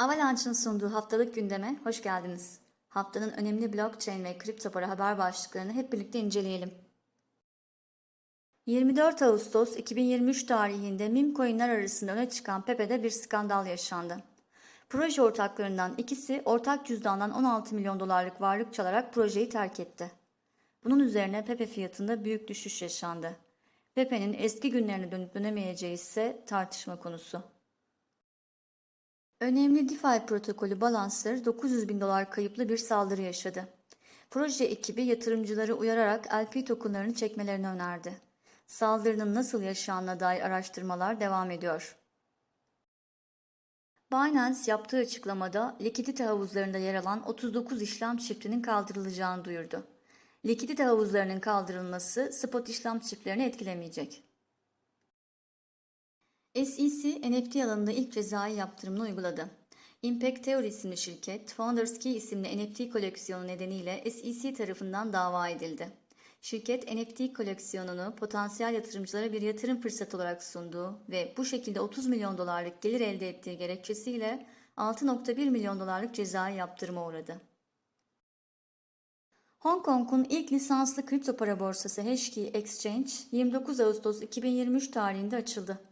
Avalanche'ın sunduğu haftalık gündeme hoş geldiniz. Haftanın önemli blockchain ve kripto para haber başlıklarını hep birlikte inceleyelim. 24 Ağustos 2023 tarihinde meme coinler arasında öne çıkan Pepe'de bir skandal yaşandı. Proje ortaklarından ikisi ortak cüzdandan 16 milyon dolarlık varlık çalarak projeyi terk etti. Bunun üzerine Pepe fiyatında büyük düşüş yaşandı. Pepe'nin eski günlerine dönüp dönemeyeceği ise tartışma konusu. Önemli DeFi protokolü Balancer 900 bin dolar kayıplı bir saldırı yaşadı. Proje ekibi yatırımcıları uyararak LP tokenlarını çekmelerini önerdi. Saldırının nasıl yaşandığına dair araştırmalar devam ediyor. Binance yaptığı açıklamada likidite havuzlarında yer alan 39 işlem çiftinin kaldırılacağını duyurdu. Likidite havuzlarının kaldırılması spot işlem çiftlerini etkilemeyecek. SEC NFT alanında ilk cezai yaptırımını uyguladı. Impact Theory isimli şirket, Founders Key isimli NFT koleksiyonu nedeniyle SEC tarafından dava edildi. Şirket NFT koleksiyonunu potansiyel yatırımcılara bir yatırım fırsatı olarak sunduğu ve bu şekilde 30 milyon dolarlık gelir elde ettiği gerekçesiyle 6.1 milyon dolarlık cezai yaptırıma uğradı. Hong Kong'un ilk lisanslı kripto para borsası Hashkey Exchange 29 Ağustos 2023 tarihinde açıldı.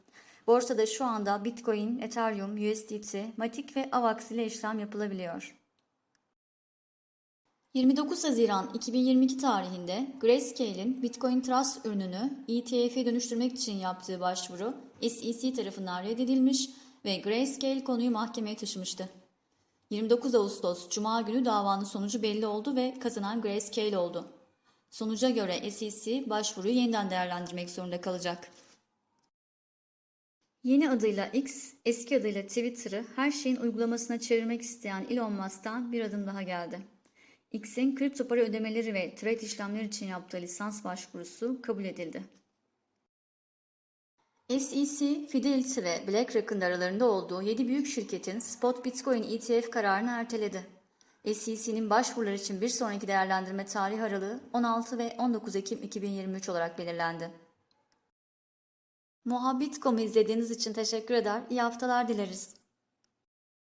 Borsada şu anda Bitcoin, Ethereum, USDT, Matic ve AVAX ile işlem yapılabiliyor. 29 Haziran 2022 tarihinde Grayscale'in Bitcoin Trust ürününü ETF'e dönüştürmek için yaptığı başvuru SEC tarafından reddedilmiş ve Grayscale konuyu mahkemeye taşımıştı. 29 Ağustos Cuma günü davanın sonucu belli oldu ve kazanan Grayscale oldu. Sonuca göre SEC başvuruyu yeniden değerlendirmek zorunda kalacak. Yeni adıyla X, eski adıyla Twitter'ı her şeyin uygulamasına çevirmek isteyen Elon Musk'tan bir adım daha geldi. X'in kripto para ödemeleri ve trade işlemleri için yaptığı lisans başvurusu kabul edildi. SEC, Fidelity ve BlackRock'ın aralarında olduğu 7 büyük şirketin spot Bitcoin ETF kararını erteledi. SEC'nin başvurular için bir sonraki değerlendirme tarih aralığı 16 ve 19 Ekim 2023 olarak belirlendi. Muhabbit.com'u izlediğiniz için teşekkür eder, iyi haftalar dileriz.